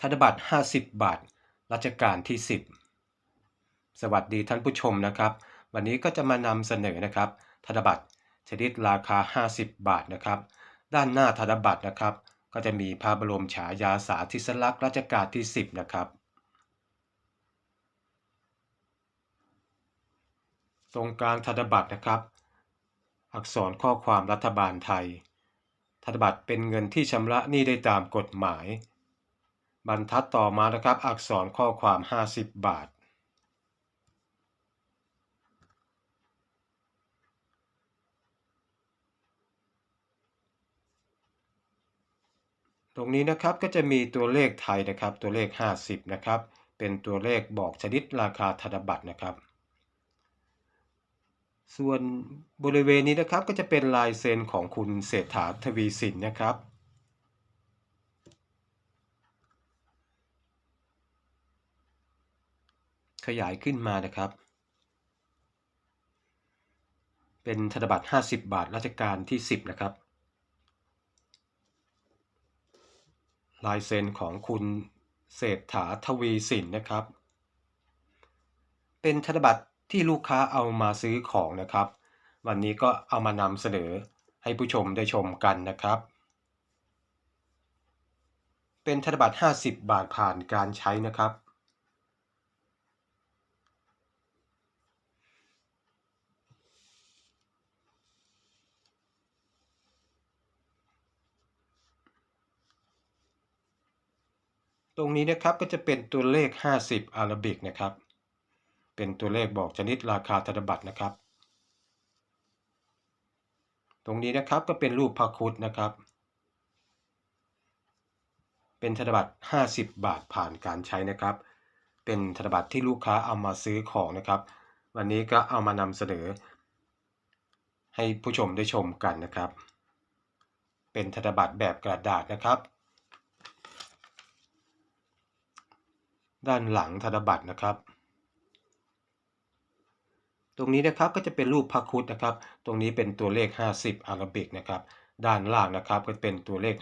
ธนบัตร 50 บาท รัชกาลที่ 10 สวัสดีท่านผู้ชมนะครับ วันนี้ก็จะมานำเสนอนะครับ ธนบัตรชนิดราคา 50 บาทนะครับ ด้านหน้าธนบัตรนะครับ ก็จะมีพระบรมฉายาสาธิสลักษณ์รัชกาลที่ 10 นะครับ ตรงกลางธนบัตรนะครับ อักษรข้อความรัฐบาลไทย ธนบัตรเป็นเงินที่ชำระหนี้ได้ตามกฎหมาย บรรทัดต่อมานะครับ อักษรข้อความ 50 บาท ตรงนี้นะครับก็จะมีตัวเลขไทยนะครับ ตัวเลข 50 นะครับ เป็นตัวเลขบอกชนิดราคาธนบัตรนะครับ ส่วนบริเวณนี้นะครับก็จะเป็นลายเซ็นของคุณเศรษฐาทวีสินนะครับ ยายขึ้นมานะครับ เป็นธนบัตร 50 บาทรัชกาลที่ 10 นะครับ ลายเซ็นของคุณเศรษฐาทวีสินนะครับ เป็นธนบัตรที่ลูกค้าเอามาซื้อของนะครับ วันนี้ก็เอามานำเสนอให้ผู้ชมได้ชมกันนะครับ เป็นธนบัตร 50 บาทผ่านการใช้นะครับ รงนี้นะครับก็จะเป็นตัวเลข 50อาราบิกนะครับ เป็นตัวเลขบอกชนิดราคาธนบัตรนะครับ ตรงนี้นะครับก็เป็นรูปพระครุฑนะครับ เป็นธนบัตร 50 บาทผ่านการใช้นะครับ เป็นธนบัตรที่ลูกค้าเอามาซื้อของนะครับ วันนี้ก็เอามานำเสนอ ให้ผู้ชมได้ชมกันนะครับ เป็นธนบัตรแบบกระดาษนะครับ ด้านหลังธนบัตรนะครับ ตรงนี้นะครับก็จะเป็นรูปพระครุฑนะครับ ตรงนี้เป็นตัวเลข 50อารบิกนะครับ ด้านล่างนะครับก็เป็นตัวเลข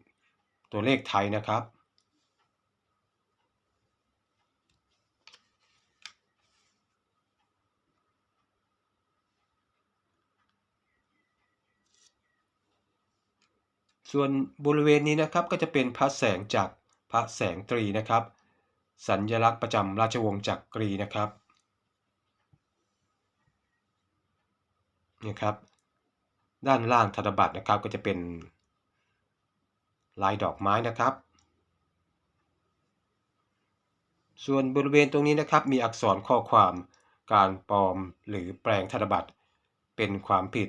50 ตัวเลขไทยนะครับส่วนบริเวณนี้นะครับก็จะเป็นพระแสงจากพระแสงตรีนะครับ สัญลักษณ์ประจำราชวงศ์จักรีนะครับนี่ครับ ด้านล่างธนบัตรนะครับก็จะเป็นลายดอกไม้นะครับ ส่วนบริเวณตรงนี้นะครับมีอักษรข้อความการปลอมหรือแปลงธนบัตรเป็นความผิด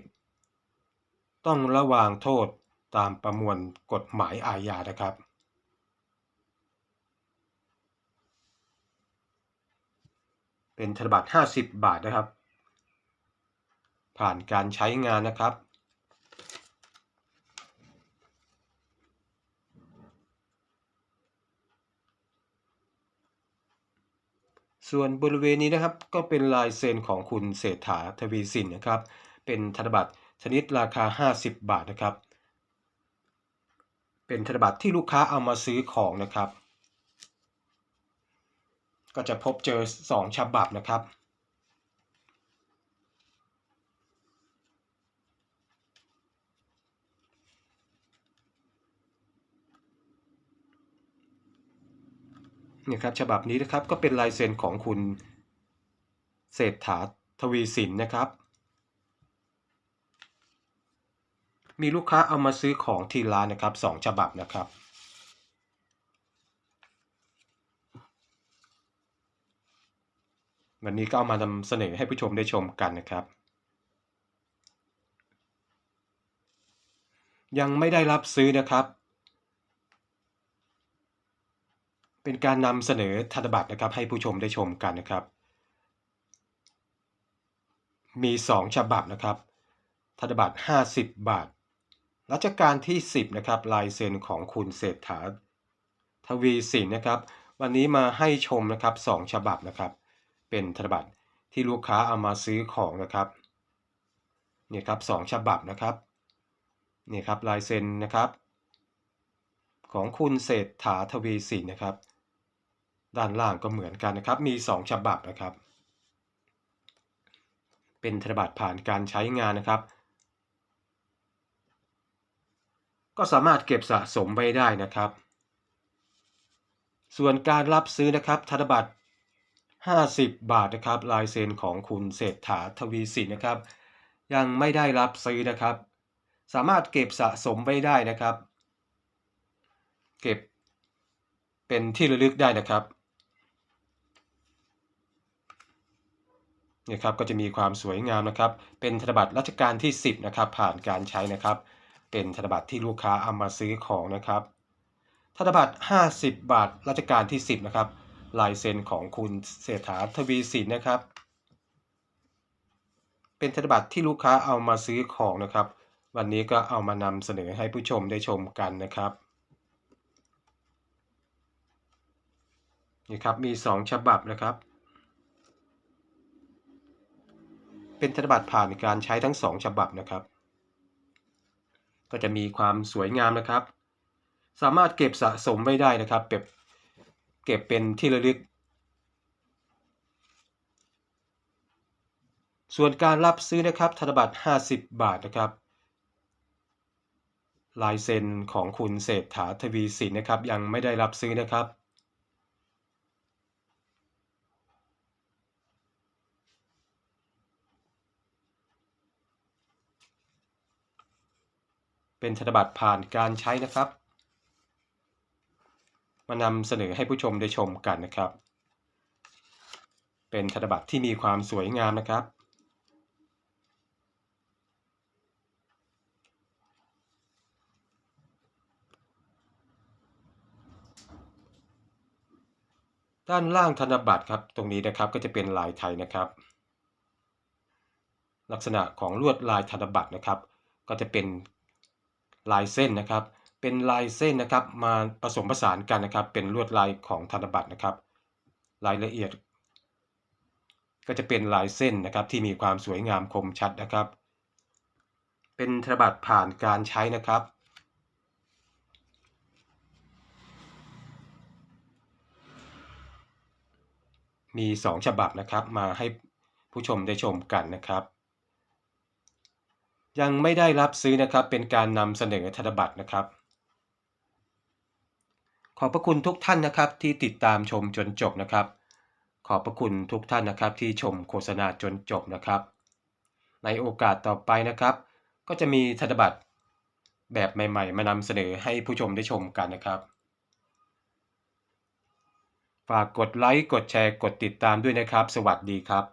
ต้องระวางโทษตามประมวลกฎหมายอาญานะครับ เป็นธนบัตร50 บาทนะครับ ผ่านการใช้งานนะครับ ส่วนบริเวณนี้นะครับก็เป็นลายเซ็นของคุณเศรษฐาทวีสินนะครับ เป็นธนบัตรชนิดราคา 50 บาทนะครับ เป็นธนบัตรที่ลูกค้าเอามาซื้อของนะครับ ก็จะพบเจอ 2 ฉบับนะครับ นี่ครับฉบับนี้นะครับก็เป็นลายเซ็นของคุณเศรษฐาทวีสินนะครับ มีลูกค้าเอามาซื้อของที่ร้านนะครับสองฉบับนะครับ วันนี้ก็เอามานำเสนอให้ผู้ชมได้ชมกันนะครับ ยังไม่ได้รับซื้อนะครับ เป็นการนำเสนอธนบัตรนะครับ ให้ผู้ชมได้ชมกันนะครับ มี 2 ฉบับนะครับ ธนบัตร 50 บาท รัชกาลที่ 10 นะครับ ลายเซ็นของคุณเศรษฐาทวีสินนะครับ วันนี้มาให้ชมนะครับ 2 ฉบับนะครับ เป็นธนบัตรที่ลูกค้าเอามาซื้อของนะครับเนี่ยครับ2ฉบับนะครับเนี่ยครับลายเซ็นนะครับ ของคุณเศรษฐาทวีสินนะครับ ด้านล่างก็เหมือนกันนะครับ มี2ฉบับนะครับ เป็นธนบัตรผ่านการใช้งานนะครับ ก็สามารถเก็บสะสมไว้ได้นะครับ ส่วนการรับซื้อนะครับธนบัตร 50 บาทนะครับลายเซ็นของคุณเศรษฐาทวีสินนะครับ ยังไม่ได้รับซื้อนะครับ สามารถเก็บสะสมไว้ได้นะครับ เก็บเป็นที่ระลึกได้นะครับนี่ครับก็จะมีความสวยงามนะครับ เป็นธนบัตรรัชกาลที่ 10นะครับผ่านการใช้นะครับ เป็นธนบัตรที่ลูกค้าเอามาซื้อของนะครับธนบัตร50 บาทรัชกาลที่ 10นะครับ ลายเซ็นของคุณเศรษฐาทวีสินนะครับ เป็นธนบัตรที่ลูกค้าเอามาซื้อของนะครับ วันนี้ก็เอามานำเสนอให้ผู้ชมได้ชมกันนะครับนี่ครับมี 2 ฉบับนะครับ เป็นธนบัตรผ่านการใช้ทั้ง 2 ฉบับนะครับ ก็จะมีความสวยงามนะครับ สามารถเก็บสะสมไว้ได้นะครับเก็บ เก็บเป็นที่ระลึก ส่วนการรับซื้อนะครับธนบัตร 50 บาทนะครับ ลายเซ็นของคุณเศรษฐาทวีสินนะครับ ยังไม่ได้รับซื้อนะครับเป็นธนบัตรผ่านการใช้นะครับ มานำเสนอให้ผู้ชมได้ชมกันนะครับ เป็นธนบัตรที่มีความสวยงามนะครับ ด้านล่างธนบัตรครับ ตรงนี้นะครับก็จะเป็นลายไทยนะครับ ลักษณะของลวดลายธนบัตรนะครับ ก็จะเป็นลายเส้นนะครับ เป็นลายเส้นนะครับมาผสมผสานกันนะครับ เป็นลวดลายของธนบัตรนะครับ รายละเอียด ก็จะเป็นลายเส้นนะครับที่มีความสวยงามคมชัดนะครับ เป็นธนบัตรผ่านการใช้นะครับมี 2 ฉบับนะครับมาให้ผู้ชมได้ชมกันนะครับ ยังไม่ได้รับซื้อนะครับเป็นการนำเสนอธนบัตรนะครับ อบพระคุณทุกท่านนะครับที่ติดตามชมจนจบนะครับ ขอบพระคุณทุกท่านนะครับที่ชมโฆษณาจนจบนะครับ ในโอกาสต่อไปนะครับ ก็จะมีธนบัตรแบบใหม่ ๆ มานำเสนอให้ผู้ชมได้ชมกันนะครับ ฝากกดไลค์กดแชร์กดติดตามด้วยนะครับ สวัสดีครับ